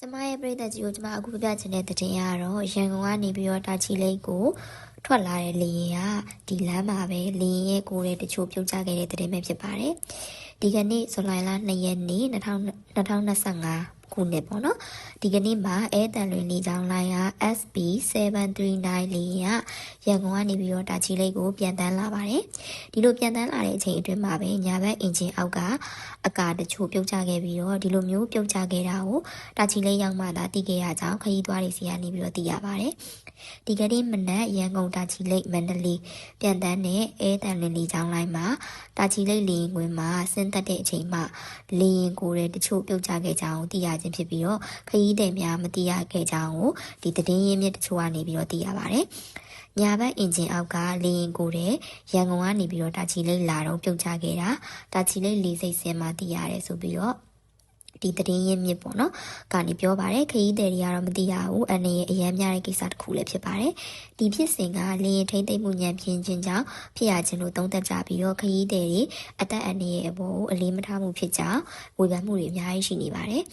ကျမရဲ့ပြည်သက်ကြီးကိုကျမအခုပြပြချင်တဲ့သတင်းရတော့ရန်ကုန်ကနေပြီးတော့တာချီလိတ်ကိုထွက်လာတဲ့လေရင်ကဒီလမ်းမှာပဲလေရင်ရဲ့ကိုယ်ရဲ့တချို့ပြုတ်ကျခဲ့တဲ့သတင်းပဲဖြစ်ပါတယ်။ဒီကနေ့ဇူလိုင်လ2ရက်နေ့2025ခုနှစ်ပေါ့နော်ဒီကနေ့မှာအဲတန်လွင်လေးချောင်းလိုင်းက SB 739လေးရရန်ကုန်ကနေပြီးတော့တာချီလိတ်ကိုပြန်တန်းလာပါတယ်ဒီလိုပြန်တန်းလာတဲ့အချိန်အတွင်းမှာပဲညာဘက်အင်ဂျင်အောက်ကအကာတချို့ပြုတ်ကျခဲ့ပြီးတော့ဒီလိုမျိုးပြုတ်ကျခဲ့တာကိုတာချီလိတ်ရောက်မှသာသိခဲ့ရကြောင်းခရီးသွားတွေစီကနေပြီးတော့သိရပါတယ်ဒီကနေ့မနက်ရန်ကုန်တာချီလိတ်မန္တလေးပြန်တန်းတဲ့အဲတန်လွင်လေးချောင်းလိုင်းမှာတာချီလိတ်လေရင်ခွင်မှာဆင်းသက်တဲ့အချိန်မှာလေရင်ကိုယ်တဲ့တချို့ပြုတ်ကျခဲ့ကြအောင်သိရခြင်းဖြစ်ပြီးတော့ခရီးသည်များမသိရခဲ့ကြအောင်ဒီသတင်းရင်းမြစ်တချို့ကနေပြီးတော့သိရပါတယ်။ညာဘက်အင်ဂျင်အောက်ကလေရင်ကိုယ်တဲ့ရန်ကုန်ကနေပြီးတော့တာချီလိတ်လာတော့ပြုတ်ကျခဲ့တာတာချီလိတ်လေစိတ်ဆင်းမှသိရတယ်ဆိုပြီးတော့ ဒီသတင်းရင်းမြစ်ပေါ့နော်ကနေပြောပါတယ်ခရီးသည်တွေကတော့မသိရဘူးအနေရဲ့အရန်များတဲ့ကိစ္စတစ်ခုလည်းဖြစ်ပါတယ်ဒီဖြစ်စဉ်ကလေရင်ထိမ့်သိမ့်မှုညံပြင်းခြင်းကြောင့်ဖြစ်ရခြင်းလို့သုံးသပ်ကြပြီးတော့ခရီးသည်တွေအသက်အန္တရာယ်အပေါ်ကိုအလေးမထားမှုဖြစ်ကြောင်းဝေဖန်မှုတွေအများကြီးရှိနေပါတယ်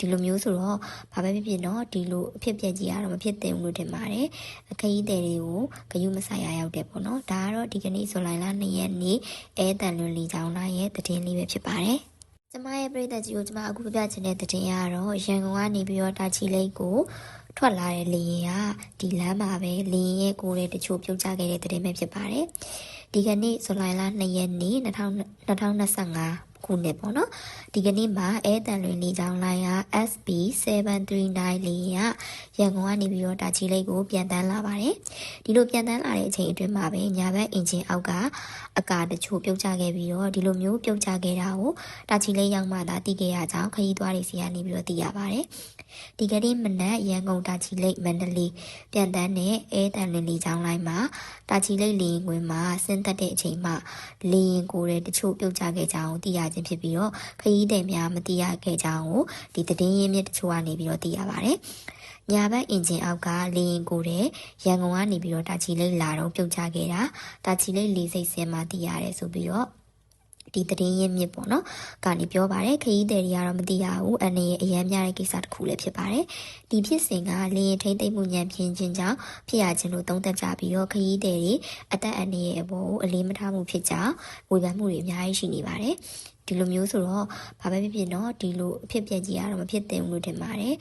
ဒီလိုမျိုးဆိုတော့ဘာပဲဖြစ်ဖြစ်တော့ဒီလိုအဖြစ်ပြက်ကြီးကတော့မဖြစ်သင့်ဘူးလို့ထင်ပါတယ်ခရီးသည်တွေကိုဂယုမဆိုင်ရရောက်တယ်ပေါ့နော်ဒါကတော့ဒီကနေ့ဇူလိုင်လ2ရက်နေ့အဲတန်လွန်လီချောင်းသားရဲ့သတင်းလေးပဲဖြစ်ပါတယ် ကျမရဲ့ပြည်သက်ကြီးကိုကျမအခုပြပြချင်တဲ့သတင်းရတော့ရန်ကုန်ကနေပြီးတော့တာချီလိတ်ကိုထွက်လာတဲ့လေရင်ကဒီလမ်းမှာပဲလေရင်ရဲ့ကိုယ်ရဲ့တချို့ပြုတ်ကျခဲ့တဲ့သတင်းပဲဖြစ်ပါတယ်ဒီကနေ့ဇူလိုင်လ2ရက်နေ့2025 ခုနှစ်ပေါ့နော်ဒီကနေ့မှာအဲတန်လွင်လေးချောင်းလိုင်းက SB 739လေးရရန်ကုန်ကနေပြီးတော့တာချီလိတ်ကိုပြန်တန်းလာပါတယ်ဒီလိုပြန်တန်းလာတဲ့အချိန်အတွင်းမှာပဲညာဘက်အင်ဂျင်အောက်ကအကာတချို့ပြုတ်ကျခဲ့ပြီးတော့ဒီလိုမျိုးပြုတ်ကျခဲ့တာကိုတာချီလိတ်ရောက်မှသာသိခဲ့ရကြောင်းခရီးသွားတွေစီကနေပြီးတော့သိရပါတယ်ဒီကနေ့မနက်ရန်ကုန်တာချီလိတ်မန္တလေးပြန်တန်းတဲ့အဲတန်လွင်လေးချောင်းလိုင်းမှာတာချီလိတ်လေရင်ခွင်မှာဆင်းသက်တဲ့အချိန်မှာလေရင်ကိုယ်တဲ့တချို့ပြုတ်ကျခဲ့ကြောင်းသိရခြင်းဖြစ်ပြီးတော့ခရီးသည်များမသိရခဲ့ကြောင်းကိုဒီသတင်းရင်းမြစ်တချို့ကနေပြီးတော့သိရပါတယ်။ညာဘက်အင်ဂျင်အောက်ကလေရင်ကိုတဲ့ရန်ကုန်ကနေပြီးတော့တာချီလိတ်လာတော့ပြုတ်ကျခဲ့တာတာချီလိတ်လေစိတ်ဆင်းမှသိရတယ်ဆိုပြီးတော့ ဒီသတင်းရင်းမြစ်ပေါ့နော်ကနေပြောပါတယ်ခရီးသည်တွေကတော့မသိရဘူးအနေရဲ့အရန်များတဲ့ကိစ္စတစ်ခုလည်းဖြစ်ပါတယ်ဒီဖြစ်စဉ်ကလေရင်ထိမ့်သိမ့်မှုညံပြင်းခြင်းကြောင့်ဖြစ်ရခြင်းလို့သုံးသပ်ကြပြီးတော့ခရီးသည်တွေအသက်အန္တရာယ်အပေါ်ကိုအလေးမထားမှုဖြစ်ကြောင်းဝေဖန်မှုတွေအများကြီးရှိနေပါတယ်ဒီလိုမျိုးဆိုတော့ဘာပဲဖြစ်ဖြစ်တော့ဒီလိုအဖြစ်ပြက်ကြီးကတော့မဖြစ်သင့်ဘူးလို့ထင်ပါတယ်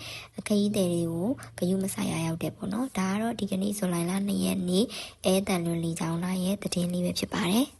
ခရီးသည်တွေကိုဂယုမဆိုင်ရရောက်တယ်ပေါ့နော်ဒါကတော့ဒီကနေ့ဇူလိုင်လ2ရက်နေ့အဲတန်လွန်လီချောင်းသားရဲ့သတင်းလေးပဲဖြစ်ပါတယ်